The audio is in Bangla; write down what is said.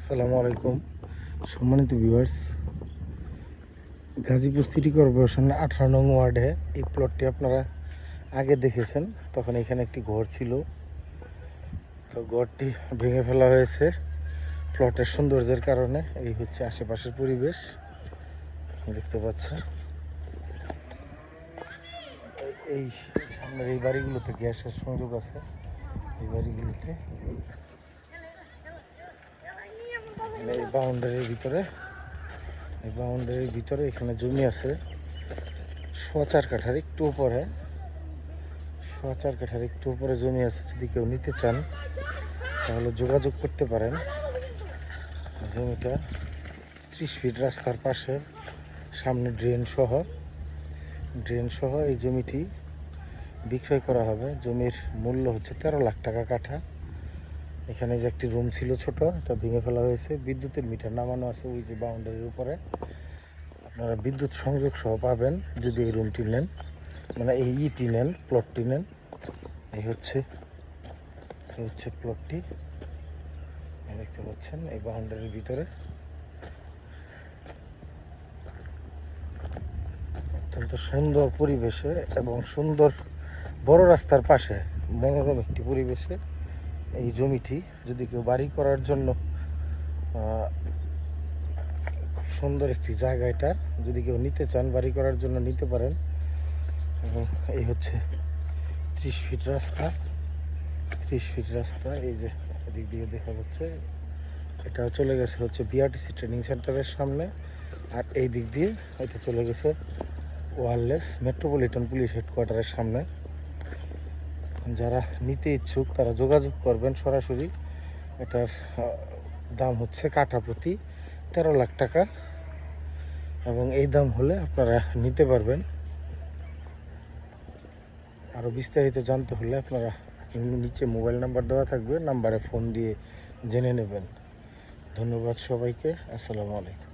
আসসালামু আলাইকুম। সম্মানিত ভিউয়ার্স গাজীপুর সিটি কর্পোরেশনের আঠারো নং ওয়ার্ডে এই প্লটটি আপনারা আগে দেখেছেন। তখন এখানে একটি ঘর ছিল। তো ঘরটি ভেঙে ফেলা হয়েছে প্লটের সৌন্দর্যের কারণে। এই হচ্ছে আশেপাশের পরিবেশ। দেখতে পাচ্ছেন। এই- এই সামনের এই বাড়িগুলোতে গ্যাসের সংযোগ আছে। এই বাড়িগুলোতে মানে এই বাউন্ডারির ভিতরে। এই বাউন্ডারির ভিতরে এখানে জমি আছে। সোয়া চার কাঠার একটু উপরে। সোয়া চার কাঠার একটু উপরে জমি আছে, যদি কেউ নিতে চান, তাহলে যোগাযোগ করতে পারেন। জমিটা ত্রিশ ফিট রাস্তার পাশে, সামনে ড্রেন সহ। ড্রেন সহ এই জমিটি বিক্রয় করা হবে। জমির মূল্য হচ্ছে তেরো লাখ টাকা কাঠা। এখানে যে একটি রুম ছিল ছোট, এটা ভেঙে ফেলা হয়েছে। বিদ্যুতের মিটার নামানো আছে ওই যে বাউন্ডারির উপরে। আপনারা বিদ্যুৎ সংযোগ সহ পাবেন যদি এই রুমটি নেন। মানে এই ইটি নেন, প্লটটি নেন। এই হচ্ছে এই হচ্ছে প্লটটি। দেখতে পাচ্ছেন, এই বাউন্ডারির ভিতরে। অত্যন্ত সুন্দর পরিবেশে এবং সুন্দর বড় রাস্তার পাশে, মনোরম একটি পরিবেশে এই জমিটি যদি কেউ বাড়ি করার জন্য খুব সুন্দর একটি জায়গা এটা, যদি কেউ নিতে চান, বাড়ি করার জন্য নিতে পারেন। এই হচ্ছে ত্রিশ ফিট রাস্তা। ত্রিশ ফিট রাস্তা, এই যে এদিক দিয়ে দেখা যাচ্ছে। এটা চলে গেছে হচ্ছে বিআরটিসি ট্রেনিং সেন্টারের সামনে। আর এই দিক দিয়ে এটা চলে গেছে ওয়ারলেস মেট্রোপলিটন পুলিশ হেডকোয়ার্টারের সামনে। যারা নিতে ইচ্ছুক, তারা যোগাযোগ করবেন সরাসরি। এটার দাম হচ্ছে কাঠা প্রতি তেরো লাখ টাকা এবং এই দাম হলে আপনারা নিতে পারবেন। আরও বিস্তারিত জানতে হলে আপনারা নিচে মোবাইল নাম্বার দেওয়া থাকবে, নাম্বারে ফোন দিয়ে জেনে নেবেন। ধন্যবাদ সবাইকে, আসসালামু আলাইকুম।